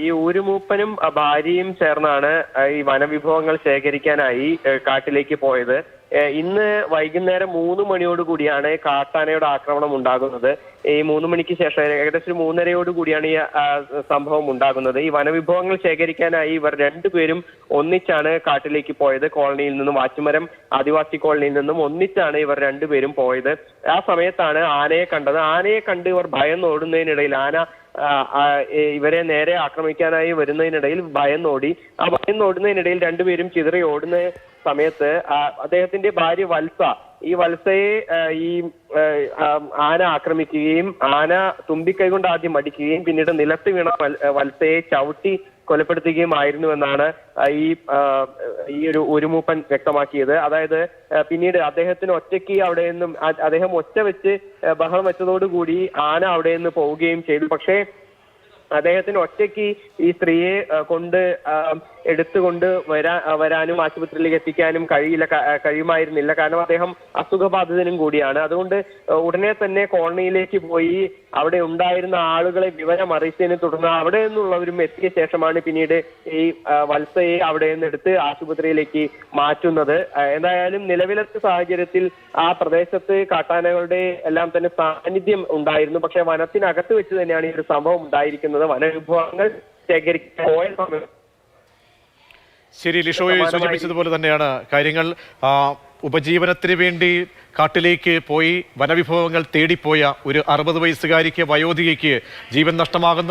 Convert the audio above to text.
ഈ ഊരുമൂപ്പനും ഭാര്യയും ചേർന്നാണ് ഈ വനവിഭവങ്ങൾ ശേഖരിക്കാനായി കാട്ടിലേക്ക് പോയത്. ഇന്ന് വൈകുന്നേരം മൂന്ന് മണിയോട് കൂടിയാണ് കാട്ടാനയുടെ ആക്രമണം ഉണ്ടാകുന്നത്. ഈ മൂന്ന് മണിക്ക് ശേഷം ഏകദേശം ഒരു മൂന്നരയോട് കൂടിയാണ് ഈ സംഭവം ഉണ്ടാകുന്നത്. ഈ വനവിഭവങ്ങൾ ശേഖരിക്കാനായി ഇവർ രണ്ടുപേരും ഒന്നിച്ചാണ് കാട്ടിലേക്ക് പോയത്. കോളനിയിൽ നിന്നും വാച്ചുമരം ആദിവാസി കോളനിയിൽ നിന്നും ഒന്നിച്ചാണ് ഇവർ രണ്ടുപേരും പോയത്. ആ സമയത്താണ് ആനയെ കണ്ടത്. ആനയെ കണ്ട് ഇവർ ഭയന്നോടുന്നതിനിടയിൽ ആന ഇവരെ നേരെ ആക്രമിക്കാനായി വരുന്നതിനിടയിൽ ഭയന്നോടി ആ ഭയന്നോടുന്നതിനിടയിൽ രണ്ടുപേരും ചിതറി ഓടുന്ന സമയത്ത് അദ്ദേഹത്തിന്റെ ഭാര്യ വത്സ ഈ വത്സയെ ഈ ആന ആക്രമിക്കുകയും ആന തുമ്പിക്കൈ കൊണ്ട് ആദ്യം അടിക്കുകയും പിന്നീട് നിലത്ത് വീണ വത്സയെ ചവിട്ടി കൊലപ്പെടുത്തുകയും ആയിരുന്നു എന്നാണ് ഈ ഈ ഒരു ഒരുമൂപ്പൻ വ്യക്തമാക്കിയത്. അതായത് പിന്നീട് അദ്ദേഹത്തിന് ഒറ്റയ്ക്ക് അവിടെ നിന്നും അദ്ദേഹം ഒറ്റ വെച്ച് ബഹളം വെച്ചതോടുകൂടി ആന അവിടെ നിന്ന് പോവുകയും ചെയ്തു. പക്ഷേ അദ്ദേഹത്തിന് ഒറ്റയ്ക്ക് ഈ സ്ത്രീയെ കൊണ്ട് എടുത്തുകൊണ്ട് വരാ വരാനും ആശുപത്രിയിലേക്ക് എത്തിക്കാനും കഴിയില്ല കഴിയുമായിരുന്നില്ല. കാരണം അദ്ദേഹം അസുഖബാധിതനും കൂടിയാണ്. അതുകൊണ്ട് ഉടനെ തന്നെ കോളനിയിലേക്ക് പോയി അവിടെ ഉണ്ടായിരുന്ന ആളുകളെ വിവരം അറിയിച്ചതിനെ തുടർന്ന് അവിടെ നിന്നുള്ളവരും എത്തിയ ശേഷമാണ് പിന്നീട് ഈ വത്സയെ അവിടെ നിന്ന് എടുത്ത് ആശുപത്രിയിലേക്ക് മാറ്റുന്നത്. എന്തായാലും നിലവിലത്തെ സാഹചര്യത്തിൽ ആ പ്രദേശത്ത് കാട്ടാനകളുടെ എല്ലാം തന്നെ സാന്നിധ്യം ഉണ്ടായിരുന്നു. പക്ഷെ വനത്തിനകത്ത് വെച്ച് തന്നെയാണ് ഈ ഒരു സംഭവം ഉണ്ടായിരിക്കുന്നത്. വനവിഭവങ്ങൾ ശേഖരിക്കാൻ പോയ സമയം. ശരി ലിഷോ സൂചിപ്പിച്ചതുപോലെ തന്നെയാണ് കാര്യങ്ങൾ. ഉപജീവനത്തിന് വേണ്ടി കാട്ടിലേക്ക് പോയി വനവിഭവങ്ങൾ തേടിപ്പോയ ഒരു അറുപത് വയസ്സുകാരിക്ക് വയോധികയ്ക്ക് ജീവൻ നഷ്ടമാകുന്നു.